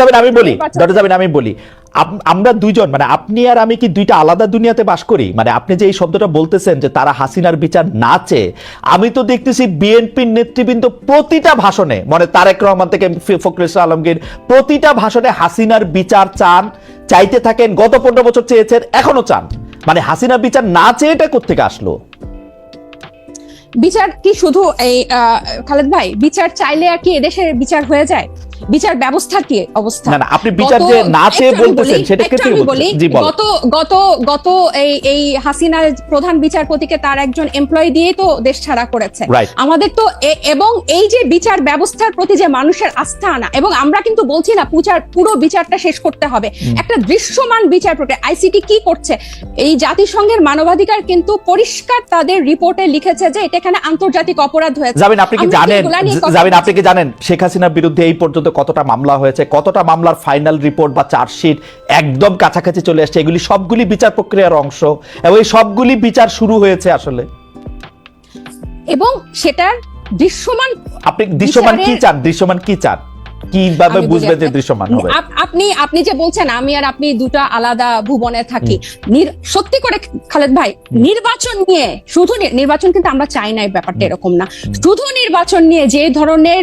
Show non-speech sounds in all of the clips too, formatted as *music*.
যাবেন আমি বলি যাবেন আমি বলি। আমরা দুইজন মানে আপনি আর আমি কি দুইটা আলাদা দুনিয়াতে বাস করি? মানে আপনি যে এই শব্দটা বলতেছেন যে তারা হাসিনার বিচার না চেয়ে আমি তো দেখতেছি বিএনপির নেতৃবৃন্দ প্রতিটা ভাষণে মানে তারেক রহমান থেকে ফখরুল ইসলাম আলমগীর প্রতিটা ভাষণে হাসিনার বিচার চান চাইতে থাকেন গত পনেরো বছর চেয়েছেন এখনও চান। মানে হাসিনার বিচার না চেয়ে এটা কোথেকে আসলো? বিচার কি শুধু এই খালেদ ভাই বিচার চাইলে আর কি এদেশের বিচার হয়ে যায়? বিচার ব্যবস্থা কি অবস্থা? না, আপনি বিচার যে না চেয়ে বলতেছেন, সেটা ক্ষেত্রে বলি। গত গত গত এই এই হাসিনার প্রধান বিচারপতিকে তার একজন এমপ্লয়ি দিয়ে তো দেশ ছাড়া করেছে। আমাদের তো এবং এই যে বিচার ব্যবস্থার প্রতি যে মানুষের আস্থা আনা এবং আমরা কিন্তু বলছি না পূজার পুরো বিচারটা শেষ করতে হবে। একটা দৃশ্যমান বিচার প্রক্রিয়া আইসিটি কি করছে? এই জাতিসংঘের মানবাধিকার কিন্তু পরিষ্কার তাদের রিপোর্টে লিখেছে যে এটা এখানে আন্তর্জাতিক অপরাধ হয়েছে। যাবেন আপনি কি জানেন? যাবেন আপনি কি জানেন? শেখ হাসিনার বিরুদ্ধে এই পর্যন্ত কতটা মামলা হয়েছে কতটা মামলার ফাইনাল রিপোর্ট বা চার্জশিট একদম কাছাকাছি চলে আসছে এগুলি সবগুলি বিচার প্রক্রিয়ার অংশ। এবং এই সবগুলি বিচার শুরু হয়েছে আসলে। এবং সেটার দৃশ্যমান আপনি দৃশ্যমান কি চান? দৃশ্যমান কি চান? কীভাবে বুঝবেন যে দৃশ্যমান হবে? আপনি আপনি যে বলছেন আমি আর আপনি দুটো আলাদা ভুবনে থাকি। সত্যি করে খালেদ ভাই নির্বাচন নিয়ে শুধু নির্বাচন কিন্তু আমরা চাই না এই ব্যাপারটা এরকম না। শুধু নির্বাচন নিয়ে যে ধরনের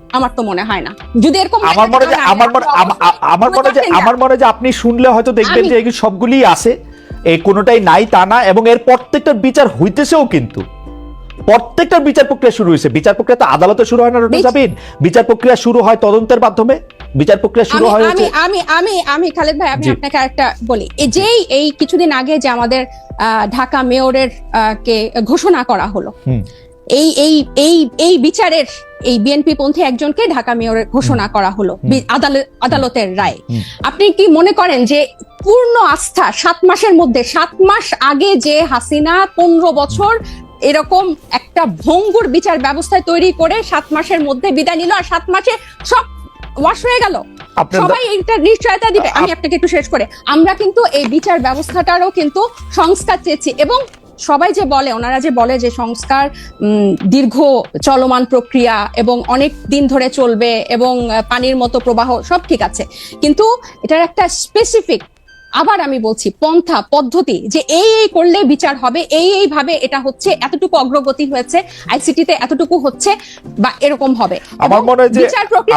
আমার তো মনে হয় না। যদি এরকম আমার মনে যে আমার মনে আমরা মনে যে আমার মনে যে আপনি শুনলে হয়তো দেখবেন যে এগুলি সবগুলি আছে। এই কোনোটাই নাই তা না এবং এর প্রত্যেকটার বিচার হইতেছেও কিন্তু। প্রত্যেকটার বিচার প্রক্রিয়া শুরু হয়েছে বিচার প্রক্রিয়া তো আদালতে শুরু হয় না বিচ- জাবিন বিচার প্রক্রিয়া শুরু হয় তদন্তের মাধ্যমে? বিচার প্রক্রিয়া শুরু হয় আমি আমি আমি আমি খালেদ ভাই আমি। আপনাকে একটা বলি। এই যেই এই কিছুদিন আগে যে আমাদের আহ, ঢাকা মেয়রের কে ঘোষণা করা হলো। এই এই এই এই বিচারের এই বিএনপি পন্থী একজনকে ঢাকা মেয়রের ঘোষণা করা হলো আদালত আদালতের রায়। আপনি কি মনে করেন যে পূর্ণ আস্থা সাত মাসের মধ্যে সাত মাস আগে যে হাসিনা পনেরো বছর এরকম একটা ভঙ্গুর বিচার ব্যবস্থায় তৈরি করে সাত মাসের মধ্যে বিদায় নিল আর সাত মাসে সব ওয়াশ হয়ে গেল? সবাই এটা নিশ্চয়তা দিবে। আমি আপনাকে একটু শেষ করে আমরা কিন্তু এই বিচার ব্যবস্থাটারও কিন্তু সংস্কার চেয়েছি এবং সবাই যে বলে, ওনারা যে বলে যে সংস্কার দীর্ঘ চলমান প্রক্রিয়া এবং অনেক দিন ধরে চলবে এবং পানির মতো প্রবাহ, সব ঠিক আছে। কিন্তু এটার একটা স্পেসিফিক আবার আমি বলছি পন্থা পদ্ধতি যে এই এই করলে বিচার হবে এই এই ভাবে এটা হচ্ছে এতটুকু অগ্রগতি হয়েছে আইসিটিতে এতটুকু হচ্ছে বা এরকম হবে। আমার মনে হয় যে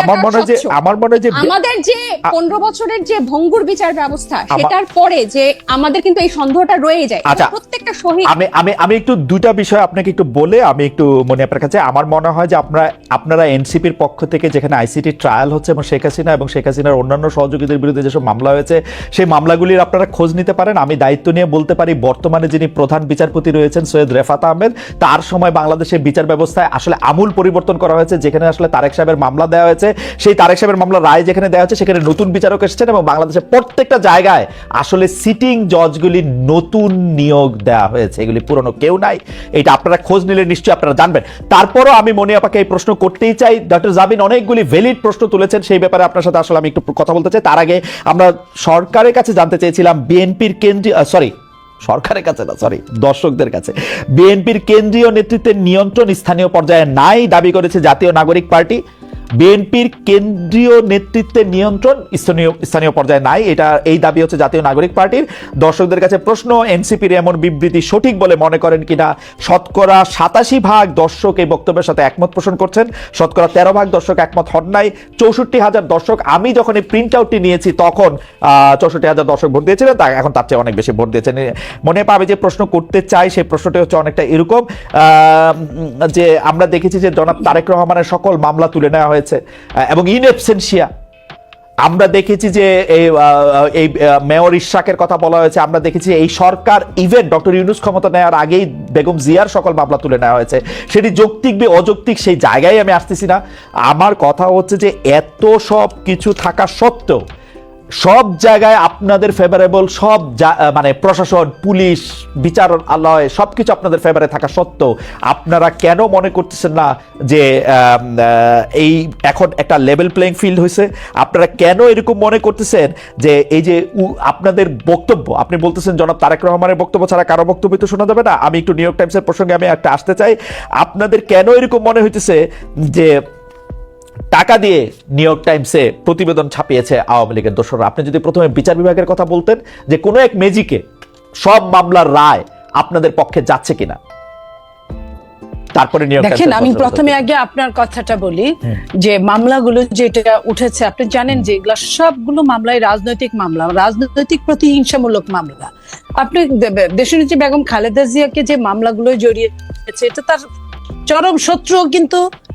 আমার মনে হয় যে আমার মনে হয় যে আমাদের যে পনেরো বছরের যে ভঙ্গুর বিচার ব্যবস্থা সেটার পরে যে আমাদের কিন্তু এই সন্দেহটা রয়ে যায়। আচ্ছা। প্রত্যেকটা শহীদ আমি আমি আমি একটু দুটা বিষয় আপনাকে একটু বলে আমি একটু মনে আপনার কাছে। আমার মনে হয় যে আপনারা আপনারা এনসিপির পক্ষ থেকে যেখানে আইসিটি ট্রায়াল হচ্ছে এবং শেখ হাসিনা এবং শেখ হাসিনার অন্যান্য সহযোগীদের বিরুদ্ধে যেসব মামলা হয়েছে সেই মামলাগুলির আপনারা খোঁজ নিতে পারেন। আমি দায়িত্ব নিয়ে বলতে পারি, বর্তমানে যিনি প্রধান বিচারপতি রয়েছেন সৈয়দ রেফাত আহমেদ, তার সময় বাংলাদেশের বিচার ব্যবস্থায় আসলে আমূল পরিবর্তন করা হয়েছে, যেখানে আসলে তারেক সাহেবের মামলা দেওয়া হয়েছে। সেই তারেক সাহেবের মামলা রায় যেখানে দেওয়া হয়েছে, সেখানে নতুন বিচারক এসেছেন এবং বাংলাদেশের প্রত্যেকটা জায়গায় আসলে সিটিং জজগুলি নতুন নিয়োগ দেওয়া হয়েছে। এগুলি পুরনো কেউ নাই। এটা আপনারা খোঁজ নিলে নিশ্চয়ই আপনারা জানবেন। তারপরও আমি মনে আপাকে এই প্রশ্ন করতেই চাই। ডক্টর জাবিন অনেকগুলি ভ্যালিড প্রশ্ন তুলেছেন, সেই ব্যাপারে আপনার সাথে আসলে আমি একটু কথা বলতে চাই। তার আগে আমরা সরকারের কাছে জানতে চেয়েছিলাম বিএনপির কেন্দ্রীয় সরি সরকারের কাছে না সরি দর্শকদের কাছে। বিএনপির কেন্দ্রীয় নেতৃত্বের নিয়ন্ত্রণ স্থানীয় পর্যায়ে নাই, দাবি করেছে জাতীয় নাগরিক পার্টি। বিএনপির কেন্দ্রীয় নেতৃত্বের নিয়ন্ত্রণ স্থানীয় স্থানীয় পর্যায়ে নাই। এটা, এই দাবি হচ্ছে জাতীয় নাগরিক পার্টির। দর্শকদের কাছে প্রশ্ন, এনসিপির এমন বিবৃতি সঠিক বলে মনে করেন কিনা? শতকরা সাতাশি ভাগ দর্শক এই বক্তব্যের সাথে একমত পোষণ করছেন। শতকরা তেরো ভাগ দর্শক একমত হন নাই। চৌষট্টি হাজার দর্শক, আমি যখন এই প্রিন্ট আউটটি নিয়েছি তখন চৌষট্টি হাজার দর্শক ভোট দিয়েছিলেন, তা এখন তার চেয়ে অনেক বেশি ভোট দিয়েছেন। মনে পাবে যে প্রশ্ন করতে চাই, সেই প্রশ্নটি হচ্ছে অনেকটা এরকম। যে আমরা দেখেছি যে জনাব তারেক রহমানের সকল মামলা তুলে নেওয়া হয়েছে। আহ, এবং ইন আমরা দেখেছি যে এই মেয়র ইশাকের কথা বলা হয়েছে। আমরা দেখেছি এই সরকার ইভেন ডক্টর ইউনুস ক্ষমতা নেওয়ার আগেই বেগম জিয়ার সকল মামলা তুলে নেওয়া হয়েছে। সেটি যৌক্তিক বে অযৌক্তিক সেই জায়গায় আমি আসতেছি না। আমার কথা হচ্ছে যে এত সব কিছু থাকা সত্ত্বেও সব জায়গায় আপনাদের ফেভারেবল সব মানে প্রশাসন, পুলিশ, বিচারালয়, সবকিছু আপনাদের ফেভারে থাকা সত্ত্বেও আপনারা কেন মনে করতেছেন না যে এই এখন একটা লেভেল প্লেইং ফিল্ড হয়েছে আপনারা কেন এরকম মনে করতেছেন যে, এই যে আপনাদের বক্তব্য, আপনি বলতেছেন জনাব তারেক রহমানের বক্তব্য ছাড়া কারও বক্তব্য তো শোনা যাবে না। আমি একটু নিউ ইয়র্ক টাইমসের প্রসঙ্গে আমি একটা আসতে চাই। আপনাদের কেন এরকম মনে হইতেছে যে টাকা দিয়ে নিউ ইয়র্ক টাইমসে প্রতিবেদন ছাপিয়েছে আওয়ামী লীগের দোসররা। আপনি যদি প্রথমে বিচার বিভাগের কথা বলতেন যে কোনো এক মেজিকে সব মামলার রায় আপনাদের পক্ষে যাচ্ছে কিনা। তারপরে দেখেন আমি প্রথমে আগে আপনার কথাটা বলি যে মামলাগুলো যেটা উঠেছে আপনি জানেন যে এগুলো সবগুলো মামলায় রাজনৈতিক মামলা রাজনৈতিক প্রতিহিংসামূলক মামলা। আপনি দে- দেশনেত্রী বেগম খালেদা জিয়াকে যে মামলাগুলো জড়িয়েছে এটা তার চরম শত্রু কিন্তু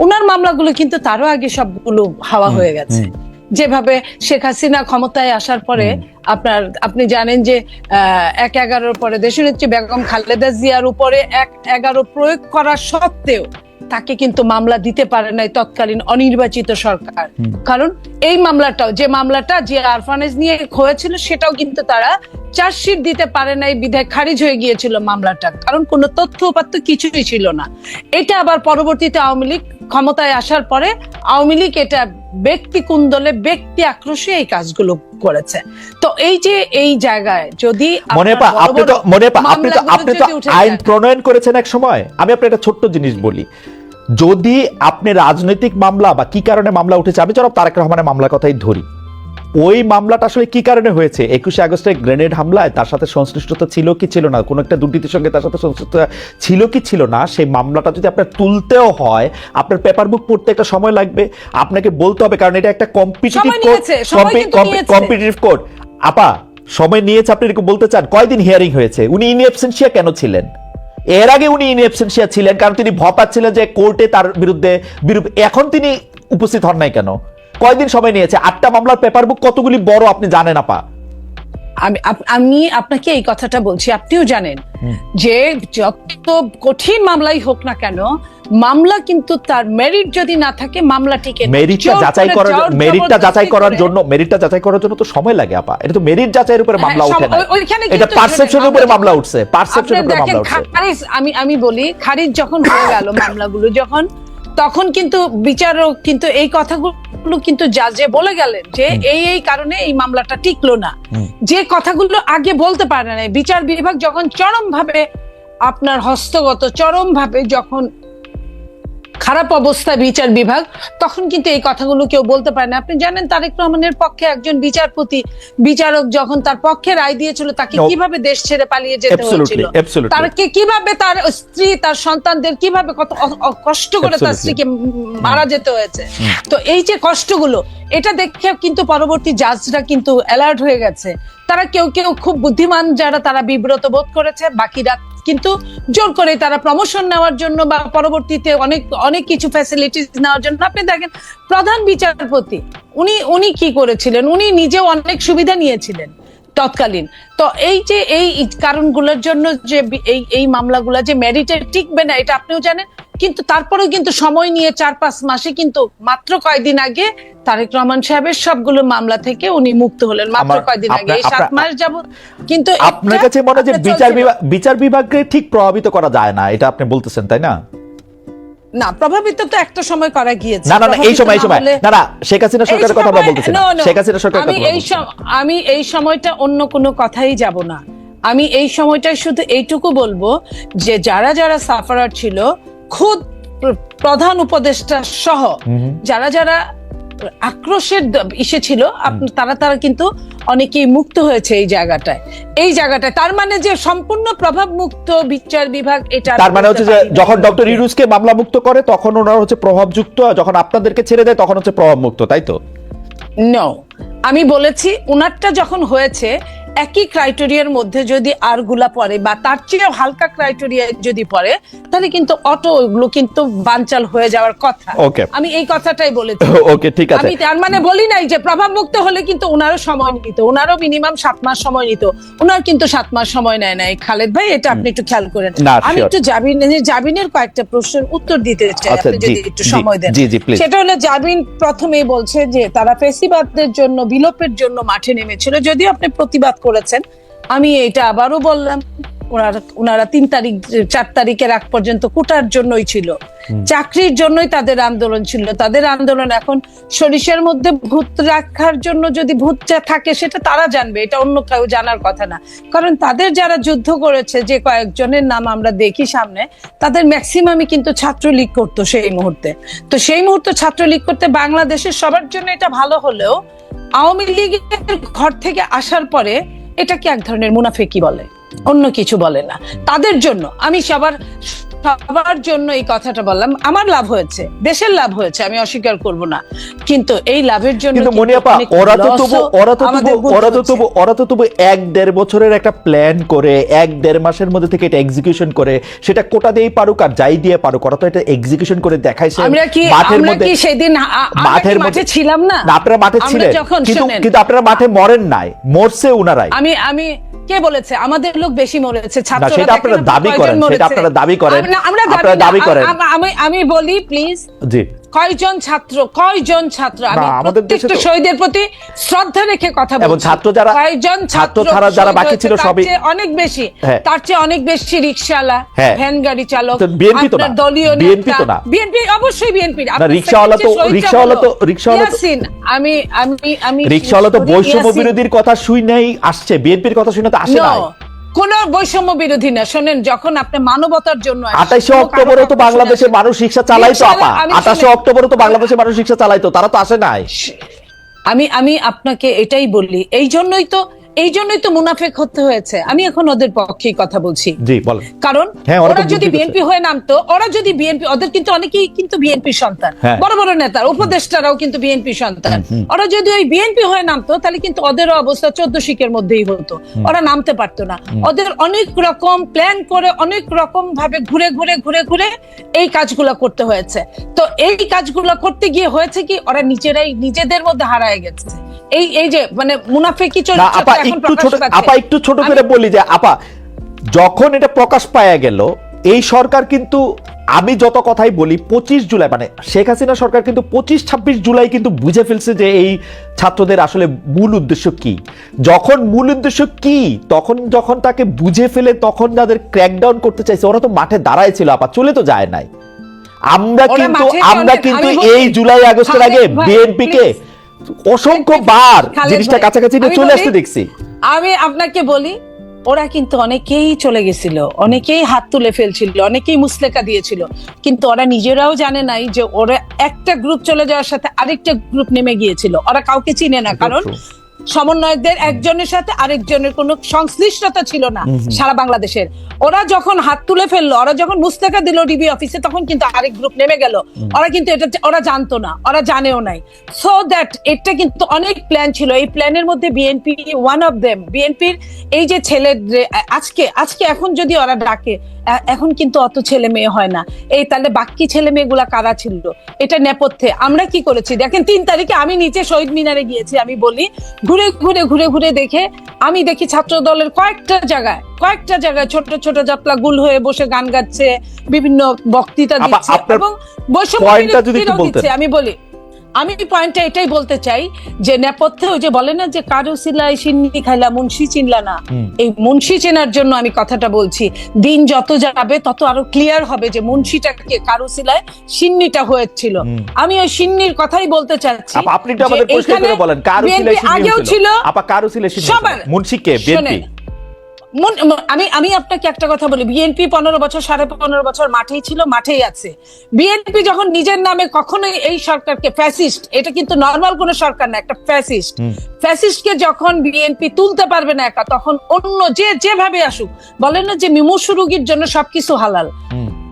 ওনার মামলাগুলো কিন্তু তারও আগে সবগুলো হাওয়া হয়ে গেছে। যেভাবে শেখ হাসিনা ক্ষমতায় আসার পরে আপনার আপনি জানেন যে এক এগারোর পরে দেশনেত্রী বেগম খালেদা জিয়ার উপরে এক এগারো প্রয়োগ করা সত্ত্বেও তাকে কিন্তু মামলা দিতে পারে নাই তৎকালীন অনির্বাচিত সরকার। কারণ এই মামলাটাও যে মামলাটা যে আরফানেজ নিয়ে হয়েছিল সেটাও কিন্তু তারা চার্জশিট দিতে পারে নাই বিধায় খারিজ হয়ে গিয়েছিল মামলাটা। কারণ কোনো তথ্য উপাত্ত কিছুই ছিল না। এটা আবার পরবর্তীতে আওয়ামী লীগ ক্ষমতায় আসার পরে আওয়ামী লীগ এটা ব্যক্তি কুন্দলে ব্যক্তি আক্রোশে এই কাজগুলো করেছে। তো এই যে এই জায়গায় যদি মনে পা আপনি তো মনে পা আপনি তো আপনি তো আইন প্রণয়ন করেছেন এক সময়। আমি আপনার একটা ছোট্ট জিনিস বলি। যদি আপনি রাজনৈতিক মামলা বা কি কারণে মামলা উঠেছে আমি জনাব তারেক রহমানের মামলার কথাই ধরি। ওই মামলাটা আসলে কি কারণে হয়েছে? একুশে আগস্টে গ্রেনেড হামলায় তার সাথে সংশ্লিষ্টতা ছিল কি ছিল না? কোনো একটা দুর্নীতির সঙ্গে তার সাথে সংশ্লিষ্টতা ছিল কি ছিল না? সেই মামলাটা যদি আপনার তুলতেও হয় আপনার পেপার বুক পড়তে একটা সময় লাগবে। আপনাকে বলতে হবে কারণ এটা একটা কম্পিটিটিভ কোর্ট। কম্পিটিটিভ কোর্ট আপা সময় নিয়েছে আপনি এরকম বলতে চান? কয়দিন হিয়ারিং হয়েছে? উনি ইন অ্যাবসেন্সিয়া কেন ছিলেন? এর আগে উনি ইন অ্যাবসেন্সিয়া ছিলেন কারণ তিনি ভয় পাচ্ছিলেন যে কোর্টে তার বিরুদ্ধে বিরূপ এখন তিনি উপস্থিত হন নাই কেন? কয়দিন সময় নিয়েছে? আটটা মামলার পেপার বুক কতগুলি বড় আপনি জানেন আপা? আমি আমি আপনাকে এই কথাটা বলছি আপনিও জানেন যে যত কঠিন মামলাই হোক না কেন মামলা কিন্তু তার মেরিট যদি না থাকে মামলা টিকে মেরিটটা যাচাই করার মেরিটটা যাচাই করার জন্য মেরিটটা যাচাই করার জন্য তো সময় লাগে আপা। এটা তো মেরিট যাচাইয়ের উপরে হ্যাঁ, মামলা উঠে না। এটা পারসেপশনের উপরে মামলা উঠছে। পারসেপশনের উপরে মামলা উঠছে। খারিজ আমি আমি বলি খারিজ যখন হয়ে গেল মামলাগুলো যখন তখন কিন্তু বিচারক কিন্তু এই কথাগুলো কিন্তু জাজে বলে গেলেন যে এই এই কারণে এই মামলাটা টিকলো না। যে কথাগুলো আগে বলতে পারে না বিচার বিভাগ যখন চরম ভাবে আপনার হস্তগত চরম ভাবে যখন খারাপ অবস্থা বিচার বিভাগ তখন কিন্তু এই কথাগুলো কেউ বলতে পারে না। আপনি জানেন তারেক রহমানের পক্ষে একজন বিচারপতি বিচারক যখন তার পক্ষে রায় দিয়েছিল তাকে কীভাবে দেশ ছেড়ে পালিয়ে যেতে হয়েছিল. তারকে কীভাবে তার স্ত্রী তার সন্তানদের কীভাবে কত কষ্ট করে তার স্ত্রীকে মারা যেতে হয়েছে? তো এই যে কষ্টগুলো এটা দেখে কিন্তু পরবর্তী জাজরা কিন্তু অ্যালার্ট হয়ে গেছে তারা কেউ কেউ খুব বুদ্ধিমান যারা তারা বিব্রত বোধ করেছে, বাকিরা কিন্তু জোর করে তারা প্রমোশন নেওয়ার জন্য বা পরবর্তীতে অনেক অনেক কিছু ফ্যাসিলিটিস নেওয়ার জন্য। আপনি দেখেন, প্রধান বিচারপতি, উনি উনি কি করেছিলেন? উনি নিজেও অনেক সুবিধা নিয়েছিলেন তৎকালীন। তো এই যে, এই কারণগুলোর জন্য যে, এই এই মামলাগুলো যে মেরিটে টিকবে না, এটা আপনিও জানেন? কিন্তু তারপরেও কিন্তু সময় নিয়ে চার পাঁচ মাসে কিন্তু মাত্র কয়দিন আগে তারেক রহমান সাহেবের সবগুলো মামলা থেকে উনি মুক্ত হলেন। মাত্র কয়দিন আগে এই সাত মাস যাবত কিন্তু আপনার কাছে মনে হয় যে বিচার বিভাগ বিচার বিভাগকে ঠিক প্রভাবিত করা যায় না এটা আপনি বলতেছেন তাই না? না প্রভাবিত তো একটা সময় করা গিয়েছে। না না এই সময় এই সময়। না না শেখ হাসিনা সরকারের কথা আমরা বলতেছি শেখ হাসিনা সরকারের আমি এই আমি এই সময়টা অন্য কোনো কথাই যাব না। আমি এই সময়টায় শুধু এইটুকু বলব যে যারা যারা সাফারার ছিল খুদ প্রধান উপদেষ্টা সহ যারা যারা আক্রোশের ইসে ছিল তারা তারা কিন্তু অনেকেই মুক্ত হয়েছে এই জায়গাটায়। এই জায়গাটায় তার মানে যে সম্পূর্ণ প্রভাব মুক্ত বিচার বিভাগ এটা তার মানে হচ্ছে যে যখন ডক্টর ইউনুসকে মামলা মুক্ত করে তখন ওনার হচ্ছে প্রভাব যুক্ত যখন আপনাদেরকে ছেড়ে দেয় তখন হচ্ছে প্রভাব মুক্ত তাই তো? নো আমি বলেছি উনারটা যখন হয়েছে একই ক্রাইটেরিয়ার মধ্যে যদি আরগুলা পড়ে বা তার চেয়ে হালকা ক্রাইটেরিয়া যদি পড়ে তাহলে কিন্তু অটো ওগুলো কিন্তু বানচাল হয়ে যাওয়ার কথা। আমি এই কথাটাই বলেছি। *laughs* ওকে ঠিক আছে। আমি তার মানে বলি নাই যে প্রভাব মুক্ত হলে কিন্তু ওনারও সময় নিত ওনারও মিনিমাম সাত মাস সময় নিত ওনার কিন্তু সাত মাস সময় নেয় নাই। খালেদ ভাই এটা আপনি একটু খেয়াল করেন। আমি একটু জাবিন জাবিনের কয়েকটা প্রশ্নের উত্তর দিতে চাই আচ্ছা, আপনি যদি একটু সময় দেন. সেটা হলো জাবিন প্রথমেই বলছে যে তারা ফেসিবাদদের জন্য বিলোপের জন্য মাঠে নেমেছিল যদিও আপনি প্রতিবাদ করেছেন। আমি এটা আবারও বললাম। ওনারা ওনারা তিন তারিখ চার তারিখের আগ পর্যন্ত কোটার জন্যই ছিল। চাকরির জন্যই তাদের আন্দোলন ছিল। তাদের আন্দোলন এখন সরিষার মধ্যে ভূত রাখার জন্য যদি ভূত যা থাকে সেটা তারা জানবে এটা অন্য কেউ জানার কথা না। কারণ তাদের যারা যুদ্ধ করেছে যে কয়েকজনের নাম আমরা দেখি সামনে তাদের ম্যাক্সিমামই কিন্তু ছাত্রলীগ করতো সেই মুহূর্তে। তো সেই মুহূর্তে ছাত্রলীগ করতে বাংলাদেশের সবার জন্য এটা ভালো হলেও আওয়ামী লীগের ঘর থেকে আসার পরে এটাকে এক ধরনের মুনাফেকি বলে। অন্য কিছু বলে না। তাদের জন্য, আমি সবার সবার জন্য এই কথাটা বললাম। আমার লাভ হয়েছে, দেশের লাভ হয়েছে, আমি অস্বীকার করব না। কিন্তু এই লাভের জন্য কিন্তু মনিয়াপা ওরা তো তবু ওরা তো তবু ওরা তো। তবু ওরা তো তবু এক দেড় বছরের একটা প্ল্যান করে এক দেড় মাসের মধ্যে থেকে এটা এক্সিকিউশন করে সেটা কোটা দিয়েই পারুক আর যাই দিয়ে পারুক ওরা তো এটা এক্সিকিউশন করে দেখাইছে আমরা কি মাঠের আমরা মধ্যে। কি সেদিন মাঠের মাঠে মধ্যে ছিলাম না? আপনারা মাঠে ছিলেন। কিন্তু কিন্তু আপনারা মাঠে মরেন নাই মরছে উনারাই। আমি আমি কে বলেছে? আমাদের লোক বেশি মরেছে ছাত্ররা সেটা আপনারা দাবি করেন, সেটা আপনারা দাবি করেন। আমরা- দাবি করেন। আমি আমি বলি প্লিজ জি। কয়জন ছাত্র কয়জন ছাত্র আমি আমাদের দেশে প্রত্যেকটা শহীদের প্রতি শ্রদ্ধা রেখে কথা বলছি এবং ছাত্র যারা- কয়জন ছাত্র ছাড়া যারা বাকি ছিল তার সবই- চেয়ে অনেক বেশি হ্যাঁ। তার চেয়ে অনেক বেশি রিকশাওয়ালা হ্যাঁ। ভ্যান গাড়ি চালক BNP তো না। দলীয় BNP তো না। বিএনপি অবশ্যই বিএনপি না, রিকশাওয়ালা তো- রিকশাওয়ালা তো- রিকশাওয়ালা আমি আমি আমি রিক্সাওয়ালা তো বৈষম্য। বিরোধীর কথা শুই নাই আসছে বিএনপির কথা শুনে তো আসে নাই কোন বৈষম্য বিরোধী না। শোনেন যখন আপনি মানবতার জন্য আঠাশে অক্টোবর তো বাংলাদেশের মানুষ রিক্সা চালাইতো আপা। আঠাশে অক্টোবরে তো বাংলাদেশের মানুষ রিক্সা চালাইতো তারা তো আসে নাই। আমি আমি আপনাকে এটাই বললি এই জন্যই তো এই জন্যই তো মুনাফেক হতে হয়েছে। আমি এখন ওদের পক্ষেই কথা বলছি। জি বলেন কারণ হ্যাঁ, ওরা যদি বিএনপি হয়ে নামতো ওরা যদি বিএনপি ওদের কিন্তু অনেকেই কিন্তু বিএনপি সন্তান। হ্যাঁ। বড় বড় নেতা উপদেষ্টারাও কিন্তু বিএনপি সন্তান। ওরা যদি ওই বিএনপি হয়ে নামতো তাহলে কিন্তু ওদেরও অবস্থা চোদ্দ শিখের মধ্যেই হতো। ওরা নামতে পারতো না। ওদের অনেক রকম প্ল্যান করে অনেক রকম ভাবে ঘুরে ঘুরে ঘুরে ঘুরে এই কাজগুলো করতে হয়েছে। তো এই কাজগুলো করতে গিয়ে হয়েছে কি ওরা নিজেরাই নিজেদের মধ্যে হারায় গেছে। এই এই যে মানে মুনাফেকি না চরিত্রটা আপা একটু ছোট আপা একটু ছোট করে বলি যে আপা যখন এটা প্রকাশ পাওয়া গেল এই সরকার কিন্তু আমি যত কথাই বলি পঁচিশ জুলাই মানে শেখ হাসিনা সরকার কিন্তু পঁচিশ ছাব্বিশ জুলাই কিন্তু বুঝে ফেলছে যে এই ছাত্রদের আসলে মূল উদ্দেশ্য কি। যখন মূল উদ্দেশ্য কি তখন যখন তাকে বুঝে ফেলে তখন যাদের ক্র্যাকডাউন করতে চাইছে ওরা তো মাঠে দাঁড়ায় ছিল আপা চলে তো যায় নাই। আমরা কিন্তু আমরা কিন্তু এই জুলাই আগস্টের আগে খালেদ ভাই, বিএনপি কে অসংখ্য বার জিনিসটা কাছাকাছি চলে আসতে দেখছি। আমি আপনাকে বলি ওরা কিন্তু অনেকেই চলে গেছিল অনেকেই হাত তুলে ফেলছিল অনেকেই মুসলেকা দিয়েছিল কিন্তু ওরা নিজেরাও জানে নাই যে ওরা একটা গ্রুপ চলে যাওয়ার সাথে আরেকটা গ্রুপ নেমে গিয়েছিল। ওরা কাউকে চিনে না কারণ সমন্বয়কদের একজনের সাথে আরেকজনের কোনো সংশ্লিষ্টতা ছিল না সারা বাংলাদেশের। ওরা যখন হাত তুলে ফেলল ওরা যখন মুস্তাকা দিল ডিবি অফিসে তখন কিন্তু আরেক গ্রুপ নেমে গেল। ওরা কিন্তু এটা ওরা জানতো না ওরা জানেও নাই। সো দ্যাট এটা কিন্তু অনেক প্ল্যান ছিল। এই প্ল্যানের মধ্যে বিএনপি ওয়ান অফ দেম বিএনপির এই যে ছেলে আজকে আজকে এখন যদি ওরা ডাকে এখন কিন্তু অত ছেলে মেয়ে হয় না। এই তাহলে বাকি ছেলে মেয়েগুলা কারা ছিল? এটা নেপথ্যে। আমরা কি করেছি? দেখেন তিন তারিখে আমি নিচে শহীদ মিনারে গিয়েছি আমি বলি ঘুরে ঘুরে ঘুরে ঘুরে দেখে আমি দেখি ছাত্র দলের কয়েকটা জায়গায় কয়েকটা জায়গায় ছোট ছোট জাপলা গুল হয়ে বসে গান গাচ্ছে বিভিন্ন বক্তৃতা দিচ্ছে এবং বৈষম্য। আমি বলি আমি পয়েন্টটা এটাই বলতে চাই যে নেপথ্যে ওই যে বলে না যে কারও সিলাই সিন্নি খাইলা মুন্সি চিনলা না। এই মুন্সি চেনার জন্য আমি কথাটা বলছি দিন যত যাবে তত আরও ক্লিয়ার হবে যে মুন্সিটাকে কারও সিলায় সিন্নিটা হয়েছিল। আমি ওই সিন্নির কথাই বলতে চাচ্ছি আপনি আমাদের পরিষ্কার করে বলেন কার উসিলায় সিন্নি আগেও ছিল। আপা কার উসিলায় সিন্নি। মুন্সি কে বিএনপি? আমি আমি আপনাকে একটা কথা বলি। বিএনপি পনেরো বছর সাড়ে পনেরো বছর মাঠেই ছিল মাঠেই আছে। বিএনপি যখন নিজের নামে কখনোই এই সরকারকে ফ্যাসিস্ট এটা কিন্তু নর্মাল কোন সরকার না একটা ফ্যাসিস্ট ফ্যাসিস্টকে যখন বিএনপি তুলতে পারবে না একা তখন অন্য যে যেভাবে আসুক বলেন না যে মিমুষ রুগীর জন্য সবকিছু হালাল।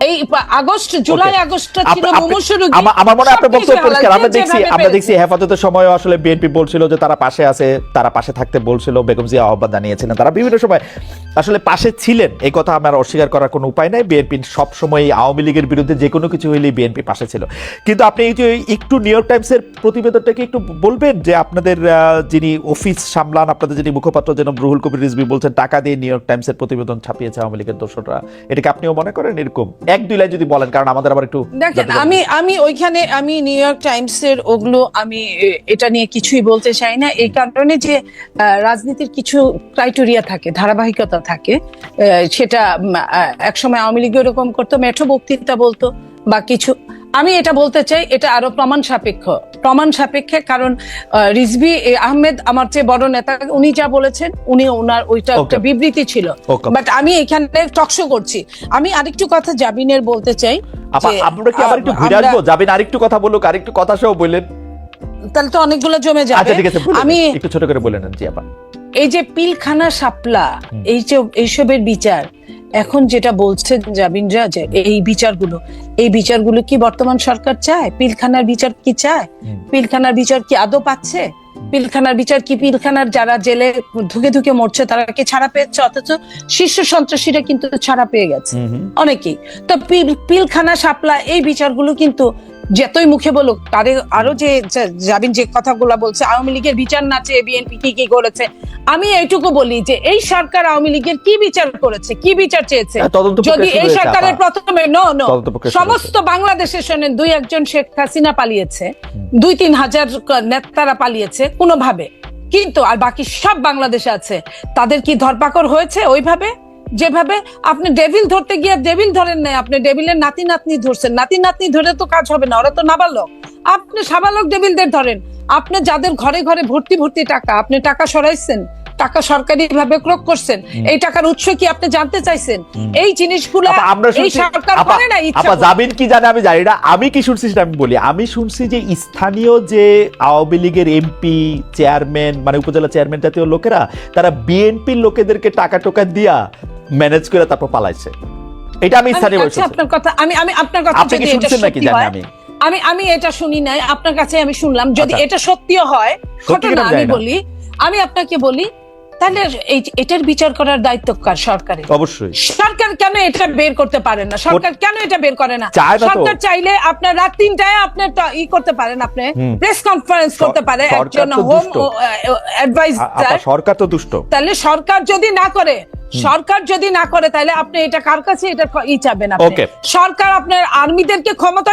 এই আগস্ট জুলাই. আগস্ট ছিল আমার মনে আপনার বক্তব্য পরিষ্কার। আমরা দেখছি আমরা দেখছি হেফাজতের সময় আসলে বিএনপি বলছিল যে তারা পাশে আছে তারা পাশে থাকতে বলছিল বেগম জিয়া আহ্বান জানিয়েছিলেন। তারা বিভিন্ন সময় আসলে পাশে ছিলেন। এই কথা আমার অস্বীকার করার কোনো উপায় নাই। বিএনপি সব সময় আওয়ামী লীগের বিরুদ্ধে যে কোনো কিছু হইলেই বিএনপি পাশে ছিল। কিন্তু আপনি এই যে একটু নিউ ইয়র্ক টাইমসের প্রতিবেদনটাকে একটু বলবেন? যে আপনাদের যিনি অফিস সামলান আপনাদের যিনি মুখপাত্র যেন রুহুল কবির রিজভি বলছেন টাকা দিয়ে নিউ ইয়র্ক টাইমসের প্রতিবেদন ছাপিয়েছে আওয়ামী লীগের দোষরা এটাকে আপনিও মনে করেন এরকম? এক দুই লাইন যদি বলেন কারণ আমাদের আবার একটু দেখেন আমি আমি ওইখানে আমি নিউ ইয়র্ক টাইমস এর ওগুলো আমি এটা নিয়ে কিছুই বলতে চাই না। এই কারণে যে রাজনীতির কিছু ক্রাইটেরিয়া থাকে ধারাবাহিকতা থাকে সেটা একসময় আওয়ামী লীগ এরকম করতো মেঠো বক্তৃতা বলতো বা কিছু। আমি এটা বলতে চাই এটা আরও প্রমাণ সাপেক্ষ। প্রমাণ সাপেক্ষে কারণ রিজবি আহমেদ আমার চেয়ে বড় নেতা উনি যা বলেছেন উনি ওনার ওইটা একটা বিবৃতি ছিল. বাট আমি এখানে টকশো করছি। আমি আরেকটু কথা জাবিনের বলতে চাই আপা আমরা কি আবার একটু ঘুরে আসব? জাবিন আরেকটু কথা বলুক আরেকটু কথা সহ বললেন তাহলে তো অনেকগুলো জমে আচ্ছা যাবে ঠিক আছে আমি একটু ছোট করে বলে নেন জি আপা। এই যে পিলখানা সাপলা এই যে এইসবের বিচার এখন যেটা বলছেন জাবিনরা যে এই বিচারগুলো এই বিচারগুলো কি বর্তমান সরকার চায়? পিলখানার বিচার কি চায়? পিলখানার বিচার কি আদৌ পাচ্ছে? পিলখানার বিচার কি পিলখানার যারা জেলে ধুকে ধুকে মরছে তারা কি ছাড়া পেয়েছে? অথচ শীর্ষ সন্ত্রাসীরা কিন্তু ছাড়া পেয়ে গেছে। অনেকেই। তো পিল- পিলখানা সাপলা এই বিচারগুলো কিন্তু যতই মুখে বলুক তাদের আরও যে যাবিন যে কথাগুলো বলছে আওয়ামী লীগের বিচার না চেয়ে বিএনপি কি কি করেছে আমি এইটুকু বলি যে এই সরকার আওয়ামী লীগের কি বিচার করেছে কি বিচার চেয়েছে? হ্যাঁ, যদি এই সরকারের প্রথমে নো নো সমস্ত বাংলাদেশের শোনেন দুই একজন শেখ হাসিনা পালিয়েছে দুই তিন হাজার নেতারা পালিয়েছে কোনোভাবে। কিন্তু আর বাকি সব বাংলাদেশে আছে তাদের কি ধরপাকড় হয়েছে ওইভাবে? যেভাবে আপনি ডেভিল ধরতে গিয়ে ডেভিল ধরেন নাই আপনি ডেভিলের নাতি নাতনি ধরছেন। নাতি নাতনি ধরে তো কাজ হবে না ওরা তো নাবালক। আপনি সাবালক ডেভিলদের ধরেন। আপনি যাদের ঘরে ঘরে ভর্তি ভর্তি টাকা আপনি টাকা সরাইছেন টাকা সরকারি ভাবে ক্রোক করছেন এই টাকার উৎস কি আপনি জানতে চাইছেন? এই জিনিসগুলো এই সরকার করে না ইচ্ছা জামিন কি জানে আমি জানি না আমি কি শুনছি সেটা আমি বলি। আমি শুনছি যে স্থানীয় যে আওয়ামী লীগের এমপি চেয়ারম্যান মানে উপজেলা চেয়ারম্যান জাতীয় লোকেরা তারা বিএনপির লোকেদেরকে টাকা টোকা দিয়া ম্যানেজ করে তারপর পালাইছে এটা আমি স্থানীয় আচ্ছা আপনার কথা আমি আমি আপনার কথা আপনি কি যদি এটা শুনছেন নাকি জানি আমি আমি আমি এটা শুনি নাই আপনার কাছে আমি শুনলাম যদি আচ্ছা। এটা সত্যি হয় ঘটনা আমি। বলি আমি আপনাকে বলি তাহলে এটার বিচার করার দায়িত্ব কার? সরকারের। অবশ্যই। সরকার কেন এটা বের করতে পারে না? সরকার কেন এটা বের করে না। সরকার চাইলে আপনার রাত তিনটায় আপনি ই করতে পারেন আপনি। প্রেস কনফারেন্স করতে পারে। একজন হোম। অ্যাডভাইস সরকার তো দুষ্ট। তাহলে সরকার যদি না করে সরকার যদি না করে তাহলে আপনি এটা কার কাছে? এটা ই চাবেন আপনি। সরকার আপনার আর্মিদেরকে ক্ষমতা